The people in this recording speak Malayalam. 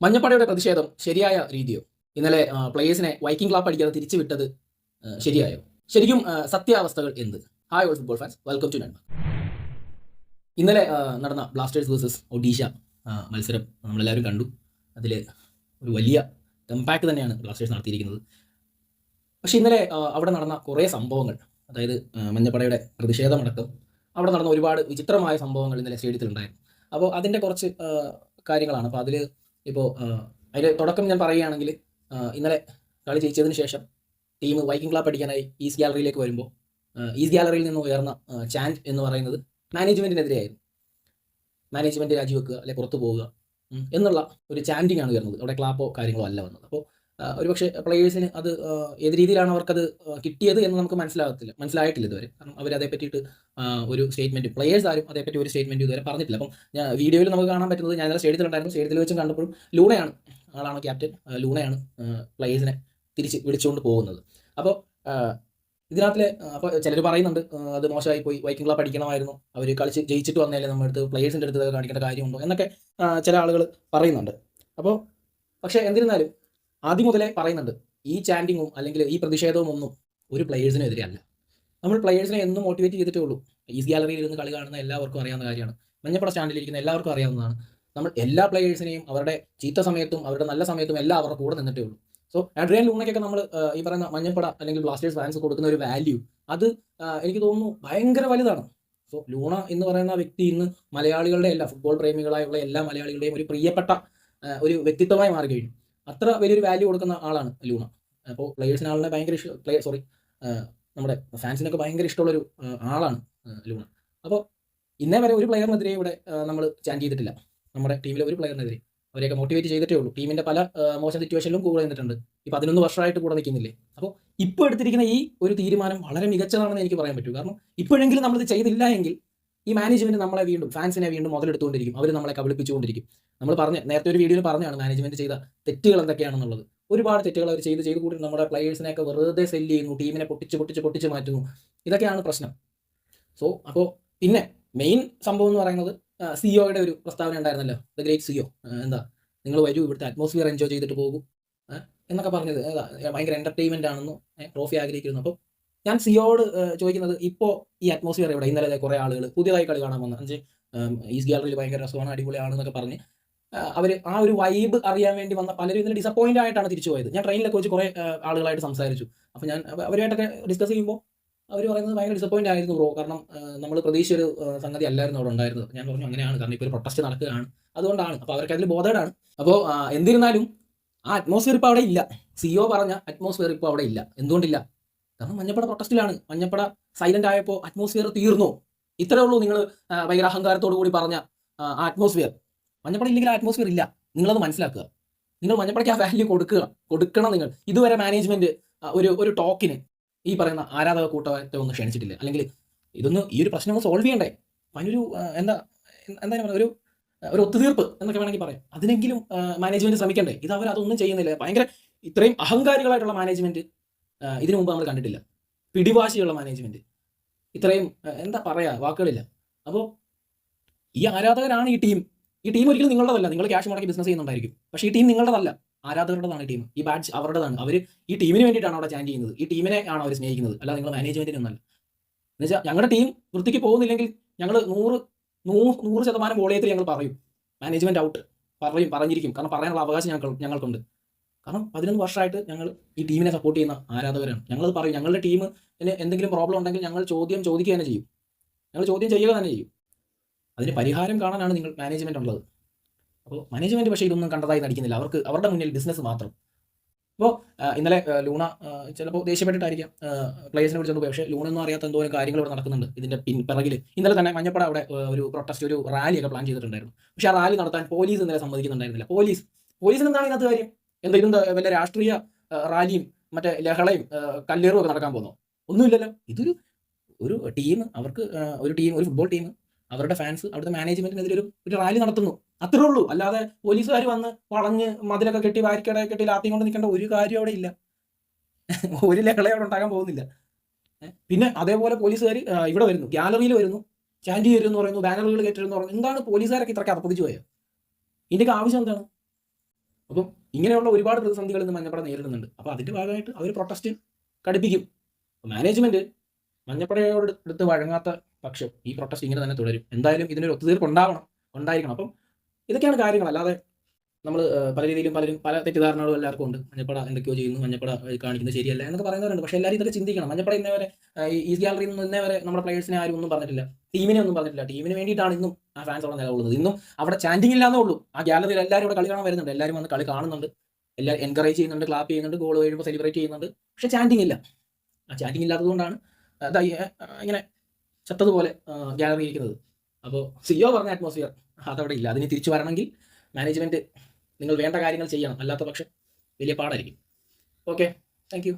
മഞ്ഞപ്പടയുടെ പ്രതിഷേധം ശരിയായ രീതിയോ? ഇന്നലെ പ്ലേയേഴ്സിനെ വൈക്കിംഗ് ക്ലാപ്പ് അടിക്കാതെ തിരിച്ചു വിട്ടത് ആ, ശരിയായോ? ശരിക്കും സത്യാവസ്ഥകൾ എന്ത്? Hi all football fans welcome to Nanma ഇന്നലെ നടന്ന ബ്ലാസ്റ്റേഴ്സ് വേഴ്സസ് ഒഡീഷ മത്സരം നമ്മളെല്ലാവരും കണ്ടു. അതിൽ ഒരു വലിയ കമ്പാക്ട് തന്നെയാണ് ബ്ലാസ്റ്റേഴ്സ് നടത്തിയിരിക്കുന്നത്. പക്ഷേ ഇന്നലെ അവിടെ നടന്ന കുറേ സംഭവങ്ങൾ അതായത് മഞ്ഞപ്പടയുടെ പ്രതിഷേധമടക്കം അവിടെ നടന്ന ഒരുപാട് വിചിത്രമായ സംഭവങ്ങൾ ഇന്നലെ സ്റ്റേഡിയത്തിൽ ഉണ്ടായിരുന്നു അപ്പോൾ അതിന്റെ കുറച്ച് കാര്യങ്ങളാണ്. അപ്പോൾ അതിൽ ഇപ്പോൾ അതിന്റെ തുടക്കം ഞാൻ പറയുകയാണെങ്കിൽ ഇന്നലെ കളി ജയിച്ചതിന് ശേഷം ടീം വൈക്കിംഗ് ക്ലാപ്പ് അടിക്കാനായി ഈസ് ഗാലറിയിലേക്ക് വരുമ്പോൾ ഈസ് ഗാലറിയിൽ നിന്ന് ഉയർന്ന ചാന്റ് എന്ന് പറയുന്നത് മാനേജ്മെന്റിനെതിരെയായിരുന്നു മാനേജ്മെന്റ് രാജിവെക്കുക അല്ലെ പുറത്തു പോവുക എന്നുള്ള ഒരു ചാൻഡിങ് ആണ് ഉയർന്നത്. അവിടെ ക്ലാപ്പോ കാര്യങ്ങളോ അല്ല വന്നത്. അപ്പോൾ ഒരുപക്ഷെ പ്ലേയേഴ്സിന് അത് ഏത് രീതിയിലാണ് അവർക്കത് കിട്ടിയത് എന്ന് നമുക്ക് മനസ്സിലാകത്തില്ല മനസ്സിലായിട്ടില്ല ഇതുവരെ. കാരണം അവർ അതേ പറ്റിയിട്ട് ഒരു സ്റ്റേറ്റ്മെന്റ് പ്ലേയേഴ്സ് ആരും അതേപ്പറ്റി ഒരു സ്റ്റേറ്റ്മെന്റ് ഇതുവരെ പറഞ്ഞിട്ടില്ല. അപ്പം ഞാൻ വീഡിയോയിൽ നമുക്ക് കാണാൻ പറ്റുന്നത് ഞാൻ സ്റ്റേഡിയത്തിലുണ്ടായിരുന്നു സ്റ്റേഡിയത്തിൽ വെച്ചും കണ്ടപ്പോഴും ലൂണയാണ് ആളാണ് ക്യാപ്റ്റൻ ലൂണയാണ് പ്ലേയേഴ്സിനെ തിരിച്ച് വിളിച്ചുകൊണ്ട് പോകുന്നത്. അപ്പോൾ ഇതിനകത്തിലെ അപ്പോൾ ചിലർ പറയുന്നുണ്ട് അത് മോശമായി പോയി വൈക്കിംഗ് പഠിക്കണമായിരുന്നു അവർ കളിച്ച് ജയിച്ചിട്ട് വന്നാലേ നമ്മുടെ അടുത്ത് പ്ലേയേഴ്സിന്റെ അടുത്ത് കാണിക്കേണ്ട കാര്യമുണ്ടോ എന്നൊക്കെ ചില ആളുകൾ പറയുന്നുണ്ട്. അപ്പോൾ പക്ഷേ എന്നിരുന്നാലും ആദ്യം മുതലേ പറയുന്നുണ്ട് ഈ ചാൻഡിങ്ങും അല്ലെങ്കിൽ ഈ പ്രതിഷേധവും ഒന്നും ഒരു പ്ലേയേഴ്സിനും എതിരെയല്ല നമ്മൾ പ്ലെയേഴ്സിനെ എന്നും മോട്ടിവേറ്റ് ചെയ്തിട്ടേ ഉള്ളൂ. ഈസ് ഗാലറിയിൽ ഇരുന്ന് കളി കാണുന്ന എല്ലാവർക്കും അറിയാവുന്ന കാര്യമാണ്. മഞ്ഞപ്പട സ്റ്റാൻഡിലിരിക്കുന്ന എല്ലാവർക്കും അറിയാവുന്നതാണ്. നമ്മൾ എല്ലാ പ്ലെയേഴ്സിനെയും അവരുടെ ചീത്ത സമയത്തും അവരുടെ നല്ല സമയത്തും എല്ലാം അവരുടെ കൂടെ നിന്നിട്ടേ ഉള്ളൂ. സോ ആഡ്രിയൻ ലൂണയ്ക്കൊക്കെ നമ്മൾ ഈ പറയുന്ന മഞ്ഞപ്പട അല്ലെങ്കിൽ ബ്ലാസ്റ്റേഴ്സ് ഫാൻസ് കൊടുക്കുന്ന ഒരു വാല്യൂ അത് എനിക്ക് തോന്നുന്നു ഭയങ്കര വലുതാണ്. സോ ലൂണ എന്ന് പറയുന്ന വ്യക്തി ഇന്ന് മലയാളികളുടെ എല്ലാ ഫുട്ബോൾ പ്രേമികളായുള്ള എല്ലാ മലയാളികളുടെയും ഒരു പ്രിയപ്പെട്ട ഒരു വ്യക്തിത്വമായി മാറി കഴിഞ്ഞു അത്ര വലിയൊരു വാല്യൂ കൊടുക്കുന്ന ആളാണ് ലൂണ. അപ്പോൾ പ്ലേയേഴ്സിന് ആളിനെ ഭയങ്കര ഇഷ്ടം പ്ലേ സോറി നമ്മുടെ ഫാൻസിനൊക്കെ ഭയങ്കര ഇഷ്ടമുള്ളൊരു ആളാണ് ലൂണ. അപ്പോൾ ഇന്നേ വരെ ഒരു പ്ലെയറിനെതിരെ ഇവിടെ നമ്മൾ ചാൻ ചെയ്തിട്ടില്ല. നമ്മുടെ ടീമിലെ ഒരു പ്ലെയറിനെതിരെ അവരെയൊക്കെ മോട്ടിവേറ്റ് ചെയ്തിട്ടേ ഉള്ളൂ. ടീമിന്റെ പല മോശം സിറ്റുവേഷനിലും കൂടെ നിന്നിട്ടുണ്ട്. ഈ പതിനൊന്ന് വർഷമായിട്ട് കൂടെ നിൽക്കുന്നില്ലേ? അപ്പോൾ ഇപ്പോൾ എടുത്തിരിക്കുന്ന ഈ ഒരു തീരുമാനം വളരെ മികച്ചതാണെന്ന് എനിക്ക് പറയാൻ പറ്റും. കാരണം ഇപ്പോഴെങ്കിലും നമ്മളിത് ചെയ്തില്ല എങ്കിൽ ഈ മാനേജ്മെന്റ് നമ്മളെ വീണ്ടും ഫാൻസിനെ വീണ്ടും മുതലെടുത്തുകൊണ്ടിരിക്കും. അവർ നമ്മളെ കബളിപ്പിച്ചുകൊണ്ടിരിക്കും. നമ്മൾ പറഞ്ഞ നേരത്തെ ഒരു വീഡിയോയിൽ പറഞ്ഞാണ് മാനേജ്മെന്റ് ചെയ്ത തെറ്റുകൾ എന്തൊക്കെയാണെന്നുള്ളത്. ഒരുപാട് തെറ്റുകൾ അവർ ചെയ്ത് ചെയ്ത് കൂടി നമ്മുടെ പ്ലെയേഴ്സിനെയൊക്കെ വെറുതെ സെല്ല് ചെയ്യുന്നു ടീമിനെ പൊട്ടിച്ച് പൊട്ടിച്ച് പൊട്ടിച്ച് മാറ്റുന്നു. ഇതൊക്കെയാണ് പ്രശ്നം. സോ അപ്പോൾ പിന്നെ മെയിൻ സംഭവം എന്ന് പറയുന്നത് സിഒയുടെ ഒരു പ്രസ്താവന ഉണ്ടായിരുന്നല്ലോ. ദ ഗ്രേറ്റ് സിഒ എന്താ? നിങ്ങൾ വരൂ ഇവിടുത്തെ അറ്റ്മോസ്ഫിയർ എൻജോയ് ചെയ്തിട്ട് പോകും. എന്നൊക്കെ പറഞ്ഞത് ഭയങ്കര എന്റർടൈൻമെന്റ് ആണെന്നും ട്രോഫി ആഗ്രഹിക്കുന്നു. അപ്പോൾ ഞാൻ സിയോട് ചോദിക്കുന്നത് ഇപ്പോൾ ഈ അറ്റ്മോസ്ഫിയർ ഇവിടെ ഇന്നലെ കുറേ ആളുകൾ പുതിയതായി കളി കാണാൻ വന്ന. അഞ്ച് ഈസ്റ്റ് ഗാലറിയിൽ ഭയങ്കര രസമാണ് അടിപൊളിയാണെന്നൊക്കെ പറഞ്ഞ് അവർ ആ ഒരു വൈബ് അറിയാൻ വേണ്ടി വന്ന പലരും ഇതിൽ ഡിസപ്പോയിന്റ് ആയിട്ടാണ് തിരിച്ചു പോയത്. ഞാൻ ട്രെയിനിലൊക്കെ വെച്ച് കുറേ ആളുകളായിട്ട് സംസാരിച്ചു. അപ്പോൾ ഞാൻ അവ- അവരുമായിട്ടൊക്കെ ഡിസ്കസ് ചെയ്യുമ്പോൾ അവർ പറയുന്നത് ഭയങ്കര ഡിസപ്പോയിന്റ് ആയിരുന്നു ബ്രോ കാരണം നമ്മൾ പ്രതീക്ഷിച്ച ഒരു സംഗതി അല്ലായിരുന്നു അവിടെ ഉണ്ടായിരുന്നത്. ഞാൻ പറഞ്ഞു അങ്ങനെയാണ്. കാരണം ഇപ്പോൾ ഒരു പ്രൊട്ടസ്റ്റ് നടക്കുകയാണ്. അതുകൊണ്ടാണ്. അപ്പോൾ അവർക്ക് അതിൽ ബോധേഡാണ് അപ്പോൾ എന്തിരുന്നാലും ആ അറ്റ്മോസ്ഫിയർ ഇപ്പോൾ അവിടെ ഇല്ല. സിഒ പറഞ്ഞ അറ്റ്മോസ്ഫിയർ ഇപ്പോൾ അവിടെ ഇല്ല. എന്തുകൊണ്ടില്ല? കാരണം മഞ്ഞപ്പട പ്രൊട്ടസ്റ്റിലാണ് മഞ്ഞപ്പട സൈലന്റ് ആയപ്പോൾ അറ്റ്മോസ്ഫിയർ തീർന്നു. ഇത്രേ ഉള്ളൂ നിങ്ങൾ ഭയങ്കര അഹങ്കാരത്തോടു കൂടി പറഞ്ഞ അറ്റ്മോസ്ഫിയർ മഞ്ഞപ്പട ഇല്ലെങ്കിൽ അറ്റ്മോസ്ഫിയർ ഇല്ല. നിങ്ങളത് മനസ്സിലാക്കുക. നിങ്ങൾ മഞ്ഞപ്പടയ്ക്ക് ആ വാല്യൂ കൊടുക്കുക. കൊടുക്കണം നിങ്ങൾ. ഇതുവരെ മാനേജ്മെന്റ് ഒരു ഒരു ടോക്കിന് ഈ പറയുന്ന ആരാധക കൂട്ടത്തെ ഒന്ന് ക്ഷണിച്ചിട്ടില്ല. അല്ലെങ്കിൽ ഇതൊന്ന് ഈ ഒരു പ്രശ്നം സോൾവ് ചെയ്യണ്ടേ? അതിനൊരു എന്താ എന്താ പറയുക ഒരു ഒരു ഒത്തുതീർപ്പ് എന്നൊക്കെ വേണമെങ്കിൽ പറയാം. അതിനെങ്കിലും മാനേജ്മെന്റ് ശ്രമിക്കണ്ടേ? ഇത് അവർ അതൊന്നും ചെയ്യുന്നില്ല. ഭയങ്കര ഇത്രയും അഹങ്കാരികളായിട്ടുള്ള മാനേജ്മെന്റ് ഇതിനു മുമ്പ് നമ്മൾ കണ്ടിട്ടില്ല. പിടിവാശിയുള്ള മാനേജ്മെന്റ് ഇത്രയും എന്താ പറയാ വാക്കുകളില്ല. അപ്പോൾ ഈ ആരാധകരാണ് ഈ ടീം ഈ ടീം ഒരിക്കലും നിങ്ങളുടേതല്ല. നിങ്ങൾ ക്യാഷ് മുടക്കി ബിസിനസ് ചെയ്യുന്നുണ്ടായിരിക്കും. പക്ഷേ ഈ ടീം നിങ്ങളുടേതല്ല. ആരാധകരുടേതാണ് ഈ ടീം ഈ ബാഡ്ജ് അവരുടേതാണ്. അവർ ഈ ടീമിന് വേണ്ടിയിട്ടാണ് അവിടെ ചാൻ ചെയ്യുന്നത്. ഈ ടീമിനെ ആണ് അവർ സ്നേഹിക്കുന്നത്. അല്ല നിങ്ങൾ മാനേജ്മെന്റിനൊന്നല്ല എന്നുവെച്ചാൽ ഞങ്ങളുടെ ടീം വൃത്തിക്ക് പോകുന്നില്ലെങ്കിൽ ഞങ്ങൾ നൂറ് നൂറ് നൂറ് ശതമാനം വോളിയത്തിൽ ഞങ്ങൾ പറയും. മാനേജ്മെന്റ് ഔട്ട് പറയും പറഞ്ഞിരിക്കും. കാരണം പറയാനുള്ള അവകാശം ഞങ്ങൾ ഞങ്ങൾക്കുണ്ട്. കാരണം പതിനൊന്ന് വർഷമായിട്ട് ഞങ്ങൾ ഈ ടീമിനെ സപ്പോർട്ട് ചെയ്യുന്ന ആരാധകരാണ്. ഞങ്ങളത് പറയും. ഞങ്ങളുടെ ടീമിന് എന്തെങ്കിലും പ്രോബ്ലം ഉണ്ടെങ്കിൽ ഞങ്ങൾ ചോദ്യം ചോദിക്കുക തന്നെ ചെയ്യും. ഞങ്ങൾ ചോദ്യം ചെയ്യുക തന്നെ ചെയ്യും. അതിന് പരിഹാരം കാണാനാണ് നിങ്ങൾ മാനേജ്മെന്റ് ഉള്ളത്. അപ്പോൾ മാനേജ്മെന്റ് പക്ഷേ ഇതൊന്നും കണ്ടതായി നടിക്കുന്നില്ല. അവർക്ക് അവരുടെ മുന്നിൽ ബിസിനസ് മാത്രം. അപ്പോൾ ഇന്നലെ ലൂണ ചിലപ്പോൾ ദേഷ്യപ്പെട്ടിട്ടായിരിക്കാം പ്ലേയേഴ്സിനെ വിളിച്ചുകൊണ്ട് പോയി. പക്ഷേ ലൂണൊന്നും അറിയാത്ത എന്തോരം കാര്യങ്ങൾ ഇവിടെ നടക്കുന്നുണ്ട് ഇതിന്റെ പിൻ പിറകിൽ. ഇന്നലെ തന്നെ മഞ്ഞപ്പട അവിടെ ഒരു പ്രൊട്ടസ്റ്റ് ഒരു റാലി ഒക്കെ പ്ലാൻ ചെയ്തിട്ടുണ്ടായിരുന്നു. പക്ഷേ ആ റാലി നടത്താൻ പോലീസ് ഇന്നലെ സമ്മതിക്കുന്നുണ്ടായിരുന്നില്ല. പോലീസ്. പോലീസിന് എന്താണ് ഇതിനകത്ത് കാര്യം? എന്താ ഇതെന്താ വല്ല രാഷ്ട്രീയ റാലിയും മറ്റേ ലഹളയും കല്ലേറും ഒക്കെ നടക്കാൻ പോകുന്നു? ഒന്നുമില്ലല്ലോ. ഇതൊരു ഒരു ടീം അവർക്ക് ഒരു ടീം ഒരു ഫുട്ബോൾ ടീം അവരുടെ ഫാൻസ് അവിടുത്തെ മാനേജ്മെന്റിനെതിരെ ഒരു ഒരു റാലി നടത്തുന്നു. അത്രേ ഉള്ളൂ. അല്ലാതെ പോലീസുകാർ വന്ന് വളഞ്ഞ് മതിലൊക്കെ കെട്ടി വാരിക്കട കെട്ടി ലാത്തി കൊണ്ട് നിൽക്കേണ്ട ഒരു കാര്യം അവിടെ ഇല്ല. ഒരു ലഹള അവിടെ ഉണ്ടാകാൻ പോകുന്നില്ല. പിന്നെ അതേപോലെ പോലീസുകാർ ഇവിടെ വരുന്നു. ഗാലറിയിൽ വരുന്നു. ചാൻഡി വരുന്നു പറയുന്നു. ബാനറുകൾ കയറ്റുന്നു പറയുന്നു. എന്താണ് പോലീസുകാരൊക്കെ ഇത്രയ്ക്ക് അർപ്പതിച്ചു പോയത്? ഇതിന്റെയൊക്കെ ആവശ്യം എന്താണ്? അപ്പം ഇങ്ങനെയുള്ള ഒരുപാട് പ്രതിസന്ധികൾ ഇന്ന് മഞ്ഞപ്പട നേരിടുന്നുണ്ട്. അപ്പോൾ അതിന്റെ ഭാഗമായിട്ട് അവർ പ്രൊട്ടസ്റ്റ് കടുപ്പിക്കും മാനേജ്മെന്റ് മഞ്ഞപ്പടയോട് എടുത്ത് വഴങ്ങാത്ത പക്ഷം ഈ പ്രൊട്ടസ്റ്റ് ഇങ്ങനെ തന്നെ തുടരും. എന്തായാലും ഇതിനൊരു ഒത്തുതീർപ്പ് ഉണ്ടാവണം ഉണ്ടായിരിക്കണം. അപ്പം ഇതൊക്കെയാണ് കാര്യങ്ങൾ. അല്ലാതെ നമ്മൾ പല രീതിയിലും പലരും പല തെറ്റിദ്ധാരണകളും എല്ലാവർക്കും ഉണ്ട്. മഞ്ഞപ്പട എന്തൊക്കെയോ ചെയ്യുന്നു മഞ്ഞപ്പട കാണിക്കുന്നത് ശരിയല്ല എന്നൊക്കെ പറയുന്നവരുണ്ട്. പക്ഷേ എല്ലാവരും ഇതൊക്കെ ചിന്തിക്കണം. മഞ്ഞപ്പട ഇന്നേ വരെ ഈ ഗാലറിയിൽ നിന്ന് ഇന്നേ വരെ നമ്മുടെ പ്ലേയേഴ്സിനെ ആരും ഒന്നും പറഞ്ഞിട്ടില്ല. ടീമിനെ ഒന്നും പറഞ്ഞിട്ടില്ല. ടീമിന് വേണ്ടിയിട്ടാണ് ഇന്നും ആ ഫാൻസ് അവിടെ നിലകൊള്ളുന്നത്. ഇന്നും അവിടെ ചാൻഡിങ് ഇല്ലാന്നേ ഉള്ളൂ. ആ ഗാലറിയിൽ എല്ലാവരും ഇവിടെ കളി കാണാൻ വരുന്നുണ്ട്. എല്ലാവരും വന്ന് കളി കാണുന്നുണ്ട്. എല്ലാവരും എൻകറേജ് ചെയ്യുന്നുണ്ട് ക്ലാപ്പ് ചെയ്യുന്നുണ്ട് ഗോൾ കഴിയുമ്പോൾ സെലിബ്രേറ്റ് ചെയ്യുന്നുണ്ട്. പക്ഷേ ചാൻഡിങ് ഇല്ല. ആ ചാൻഡിങ് ഇല്ലാത്തതുകൊണ്ടാണ് അതാ ഈ, ഇങ്ങനെ ചത്തതുപോലെ ഗാലറി ഇരിക്കുന്നത്. അപ്പോൾ സിയോ പറഞ്ഞ അറ്റ്മോസ്ഫിയർ അതവിടെ ഇല്ല. അതിന് തിരിച്ചു വരണമെങ്കിൽ മാനേജ്മെന്റ് നിങ്ങൾ വേണ്ട കാര്യങ്ങൾ ചെയ്യണം. അല്ലാത്ത പക്ഷം വലിയ പാടായിരിക്കും. Okay thank